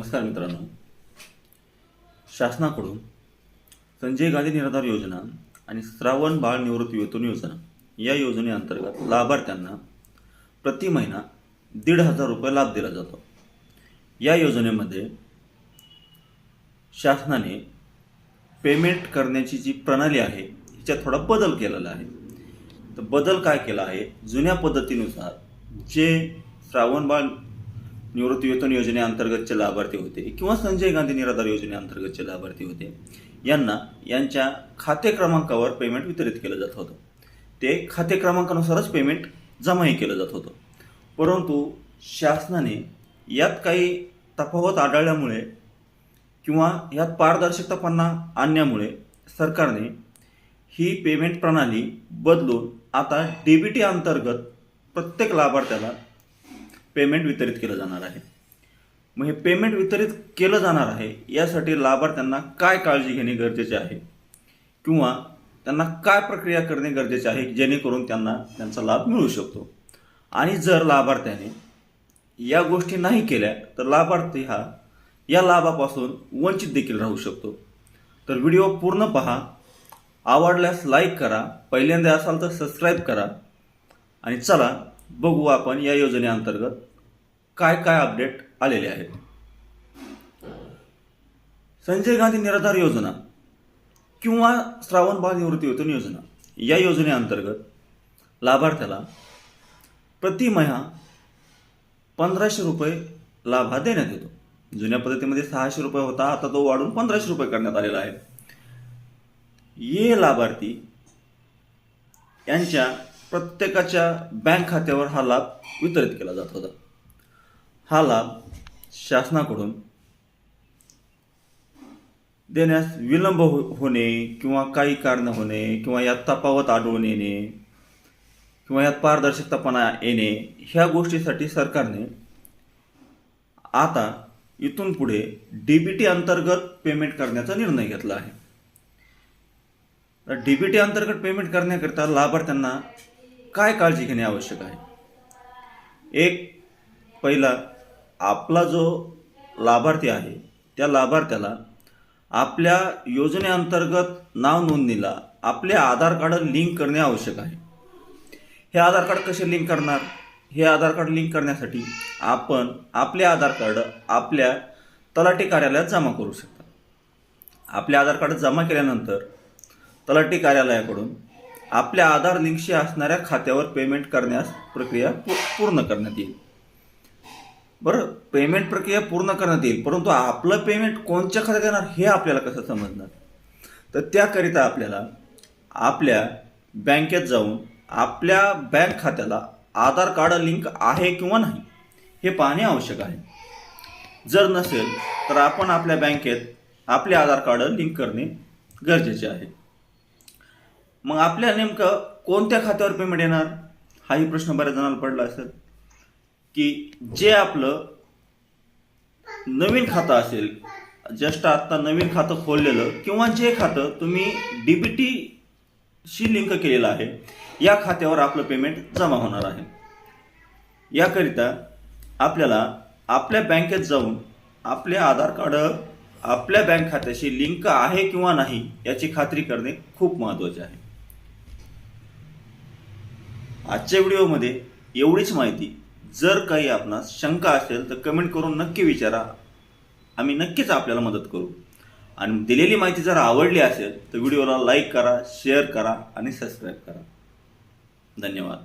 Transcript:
नमस्कार मित्रांनो. शासनाकडून संजय गांधी निराधार योजना आणि श्रावण बाळ निवृत्ती वेतन योजना या योजनेअंतर्गत लाभार्थ्यांना प्रति महिना दीड हजार रुपये लाभ दिला जातो. या योजनेमध्ये शासनाने पेमेंट करण्याची जी प्रणाली आहे हिच्यात थोडा बदल केलेला आहे. तर बदल काय केला आहे? जुन्या पद्धतीनुसार जे श्रावण बाळ निवृत्तीवेतन योजनेअंतर्गतचे लाभार्थी होते किंवा संजय गांधी निराधार योजनेअंतर्गतचे लाभार्थी होते. यांना यांच्या खाते क्रमांकावर पेमेंट वितरित केलं जात होतं. ते खाते क्रमांकानुसारच पेमेंट जमाही केलं जात होतं. परंतु शासनाने यात काही तफावत आढळल्यामुळे किंवा यात पारदर्शकतापणा आणण्यामुळे सरकारने ही पेमेंट प्रणाली बदलून आता डी बी टी अंतर्गत प्रत्येक लाभार्थ्याला पेमेंट वितरित केलं जाणार आहे. मग हे पेमेंट वितरित केलं जाणार आहे यासाठी लाभार्थ्यांना काय काळजी घेणे गरजेचे आहे? किंवा त्यांना काय प्रक्रिया करणे गरजेचे आहे जेणेकरून त्यांना त्यांचा लाभ मिळू शकतो? आणि जर लाभार्थ्याने या गोष्टी नाही केल्या तर लाभार्थी हा या लाभापासून वंचित देखील राहू शकतो. तर व्हिडिओ पूर्ण पहा. आवडल्यास लाईक करा. पहिल्यांदा असाल तर सबस्क्राईब करा. आणि चला बघू आपण या योजनेअंतर्गत काय काय अपडेट आलेले आहेत? संजय गांधी निराधार योजना किंवा श्रावण बाल निवृत्ती वेतन योजना या योजनेअंतर्गत लाभार्थ्याला प्रतिमहा पंधराशे रुपये लाभ हा देण्यात येतो. जुन्या पद्धतीमध्ये सहाशे रुपये होता आता तो वाढून पंधराशे रुपये करण्यात आलेला आहे. ये लाभार्थी यांच्या प्रत्येकाच्या बँक खात्यावर हा लाभ वितरित केला जात होता. हा लाभ शासनाकडून देण्यास विलंब हो होणे किंवा काही कारण होणे किंवा यात तफावत आढळून येणे किंवा यात पारदर्शकतापणा येणे ह्या गोष्टीसाठी सरकारने आता इथून पुढे डी बी टी अंतर्गत पेमेंट करण्याचा निर्णय घेतला आहे. तर डी बी टी अंतर्गत पेमेंट करण्याकरिता लाभार्थ्यांना काय काळजी घेणे आवश्यक आहे? एक पहिला आपला जो लाभार्थी आहे त्या लाभार्थ्याला आपल्या योजनेअंतर्गत नाव नोंदणीला आपले आधार कार्ड लिंक करणे आवश्यक आहे. हे आधार कार्ड कसे लिंक करणार? हे आधार कार्ड लिंक करण्यासाठी आपण आपले आधार कार्ड आपल्या तलाठी कार्यालयात जमा करू शकता. आपले आधार कार्ड जमा केल्यानंतर तलाठी कार्यालयाकडून आपल्या आधार लिंकशी असणाऱ्या खात्यावर पेमेंट करण्यास प्रक्रिया पूर्ण करण्यात येईल. बरं पेमेंट प्रक्रिया पूर्ण करण्यात येईल परंतु आपलं पेमेंट कोणत्या खात्यात येणार हे आपल्याला कसं समजणार? तर त्याकरिता आपल्याला आपल्या बँकेत जाऊन आपल्या बँक खात्याला आधार कार्ड लिंक आहे किंवा नाही हे पाहणे आवश्यक आहे. जर नसेल तर आपण आपल्या बँकेत आपले आधार कार्ड लिंक करणे गरजेचे आहे. मग आपल्या नेमकं कोणत्या खात्यावर पेमेंट येणार? हाही प्रश्न बऱ्याच जणांना पडला असेल. की जे आपलं नवीन खातं असेल जस्ट आत्ता नवीन खातं खोललेलं किंवा जे खातं तुम्ही डी बी लिंक केलेलं आहे या खात्यावर आपलं पेमेंट जमा होणार आहे. याकरिता आपल्याला आपल्या बँकेत जाऊन आपले आधार कार्ड आपल्या बँक खात्याशी लिंक आहे किंवा नाही याची खात्री करणे खूप महत्त्वाचे आहे. आजच्या व्हिडिओमध्ये एवढीच माहिती. जर काही आपणास शंका असेल तर कमेंट करून नक्की विचारा. आम्ही नक्कीच आपल्याला मदत करू. आणि दिलेली माहिती जर आवडली असेल तर व्हिडिओला लाईक करा शेअर करा आणि सबस्क्राईब करा. धन्यवाद.